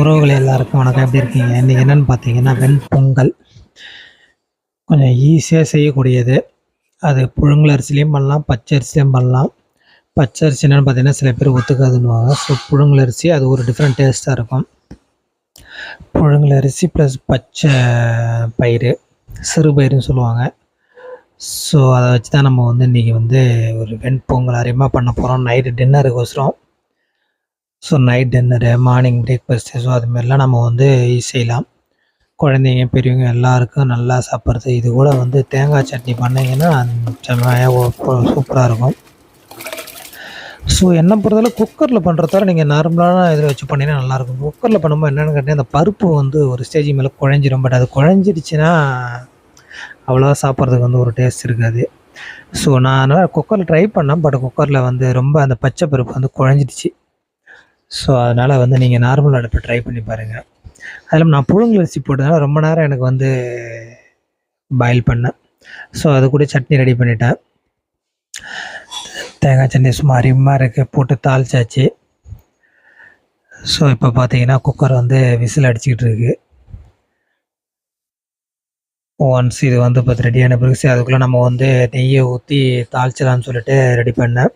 உறவுகள் எல்லாருக்கும் வணக்கம். எப்படி இருக்கீங்க? இன்றைக்கி என்னென்னு பார்த்தீங்கன்னா வெண்பொங்கல் கொஞ்சம் ஈஸியாக செய்யக்கூடியது. அது புழுங்கல் அரிசிலையும் பண்ணலாம் பச்சை அரிசிலையும் பண்ணலாம். பச்சை அரிசி என்னென்னு பார்த்தீங்கன்னா சில பேர் ஒத்துக்காதுன்னுவாங்க. ஸோ புழுங்கல் அரிசி அது ஒரு டிஃப்ரெண்ட் டேஸ்ட்டாக இருக்கும். புழுங்கல் அரிசி ப்ளஸ் பச்சை பயிறு சிறுபயிருன்னு சொல்லுவாங்க. ஸோ அதை வச்சு தான் நம்ம வந்து இன்றைக்கி வந்து ஒரு வெண்பொங்கல் அரியமாக பண்ண போகிறோம் night டின்னருக்கோசரம் so night dinner morning breakfast so அதுமாரிலாம் நம்ம வந்து செய்யலாம். குழந்தைங்க பெரியவங்க எல்லாருக்கும் நல்லா சாப்பிட்றது. இது கூட வந்து தேங்காய் சட்னி பண்ணிங்கன்னா செம்மையாக சூப்பராக இருக்கும். ஸோ என்ன பொறுத்தவரை குக்கரில் பண்ணுறதால நீங்கள் நார்மலான இதில் வச்சு பண்ணிங்கன்னா நல்லாயிருக்கும் குக்கரில் பண்ணும்போது என்னென்னு கேட்டீங்கன்னா அந்த பருப்பு வந்து ஒரு ஸ்டேஜ் மேலே குழஞ்சிரும். பட் அது குழஞ்சிடுச்சுன்னா அவ்வளோவா சாப்பிட்றதுக்கு வந்து ஒரு டேஸ்ட் இருக்காது. ஸோ நான் அதனால் குக்கரில் ட்ரை பண்ணேன். பட் குக்கரில் வந்து ரொம்ப அந்த பச்சை பருப்பு வந்து குழஞ்சிடுச்சு. ஸோ அதனால் வந்து நீங்கள் நார்மல் அடுப்பை ட்ரை பண்ணி பாருங்கள் அதில் நான் புழுங்கல் போட்டதுனால ரொம்ப நேரம் எனக்கு வந்து பாயில் பண்ணேன் ஸோ அது கூட சட்னி ரெடி பண்ணிட்டேன். தேங்காய் சட்னி சும்மா அதிகமாக இருக்குது போட்டு தாளிச்சாச்சு. ஸோ இப்போ பார்த்தீங்கன்னா குக்கர் வந்து விசில் அடிச்சுக்கிட்டு இருக்கு. ஒன்ஸ் இது வந்து இப்போ ரெடியான பிறகு அதுக்குள்ளே நம்ம வந்து நெய்யை ஊற்றி தாளிச்சிடலாம்னு சொல்லிட்டு ரெடி பண்ணேன்.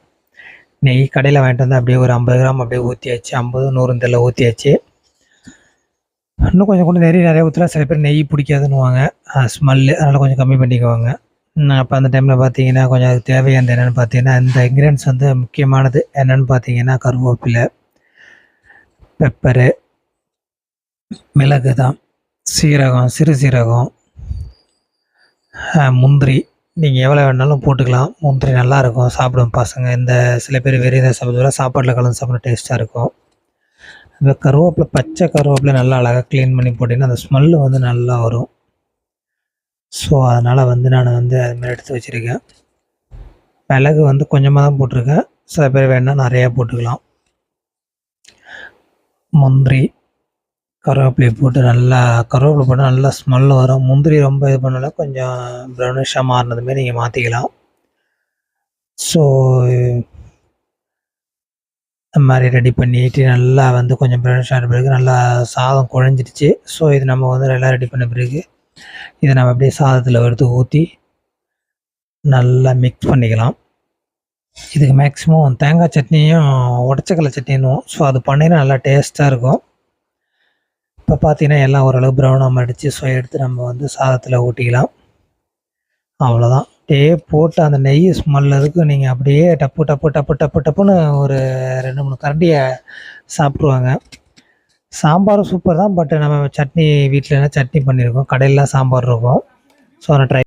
நெய் கடையில் வாங்கிட்டு வந்து அப்படியே ஒரு ஐம்பது கிராம் அப்படியே ஊற்றியாச்சு ஐம்பது நூறு தெல்ல ஊற்றியாச்சு இன்னும் கொஞ்சம் கூட நிறைய நிறைய ஊற்றலாம் சில பேர் நெய் பிடிக்காதுன்னுவாங்க. ஸ்மெல்லு அதனால் கொஞ்சம் கம்மி பண்ணிக்குவாங்க. அப்போ அந்த டைமில் பார்த்தீங்கன்னா கொஞ்சம் அதுக்கு தேவையானது என்னென்னு பார்த்தீங்கன்னா இந்த இன்க்ரீடியன்ஸ் வந்து முக்கியமானது என்னென்னு பார்த்தீங்கன்னா கருவேப்பிலை பெப்பரு மிளகு தான் சீரகம் சிறு சீரகம் முந்திரி நீங்கள் எவ்வளோ வேணாலும் போட்டுக்கலாம். முந்திரி நல்லாயிருக்கும் சாப்பிடும் பசங்க. இந்த சில பேர் வெறும் இதை சாப்பாட்டில் கலந்து சாப்பிட டேஸ்ட்டாக இருக்கும். இந்த கருவேப்பிலை பச்சை கருவேப்பிலை நல்லா அழகாக க்ளீன் பண்ணி போட்டிங்கன்னா அந்த ஸ்மெல்லு வந்து நல்லா வரும். ஸோ அதனால் வந்து நான் வந்து அதுமாதிரி எடுத்து வச்சுருக்கேன். மிளகு வந்து கொஞ்சமாக தான் போட்டிருக்கேன். சில பேர் வேணால் நிறையா போட்டுக்கலாம். முந்திரி. கருவேப்பிலையை போட்டு நல்லா கருவேப்பிலை போட்டு நல்லா ஸ்மெல் வரும். முந்திரி ரொம்ப இது பண்ணல கொஞ்சம் ப்ரௌனிஷாக மாறினதுமே மாரி நீங்கள் மாற்றிக்கலாம் ஸோ இந்த மாதிரி ரெடி பண்ணிட்டு நல்லா வந்து கொஞ்சம் ப்ரௌனிஷ் ஆன பிறகு நல்லா சாதம் குழஞ்சிடுச்சு. ஸோ இது நம்ம வந்து நல்லா ரெடி பண்ண பிறகு இதை நம்ம அப்படியே சாதத்தில் எடுத்து ஊற்றி நல்லா மிக்ஸ் பண்ணிக்கலாம். இதுக்கு மேக்ஸிமம் தேங்காய் சட்னியும் உடச்சக்கடலை சட்னின்னுவோம் ஸோ அது பண்ணினா நல்லா டேஸ்ட்டாக இருக்கும். இப்போ பார்த்தீங்கன்னா எல்லாம் ஓரளவு ப்ரௌனாக மடித்து ஸோ எடுத்து நம்ம வந்து சாதத்தில் ஊட்டிக்கலாம். அவ்வளோதான் அப்படியே போட்டு அந்த நெய் ஸ்மெல்லதுக்கு நீங்கள் அப்படியே டப்பு டப்பு டப்பு டப்பு டப்புன்னு ஒரு ரெண்டு மூணு கரண்டியை சாப்பிட்ருவாங்க சாம்பாரும் சூப்பர் தான் பட் நம்ம சட்னி வீட்டில் என்ன சட்னி பண்ணியிருக்கோம் கடையிலலாம் சாம்பார் இருக்கும். ஸோ அதை ட்ரை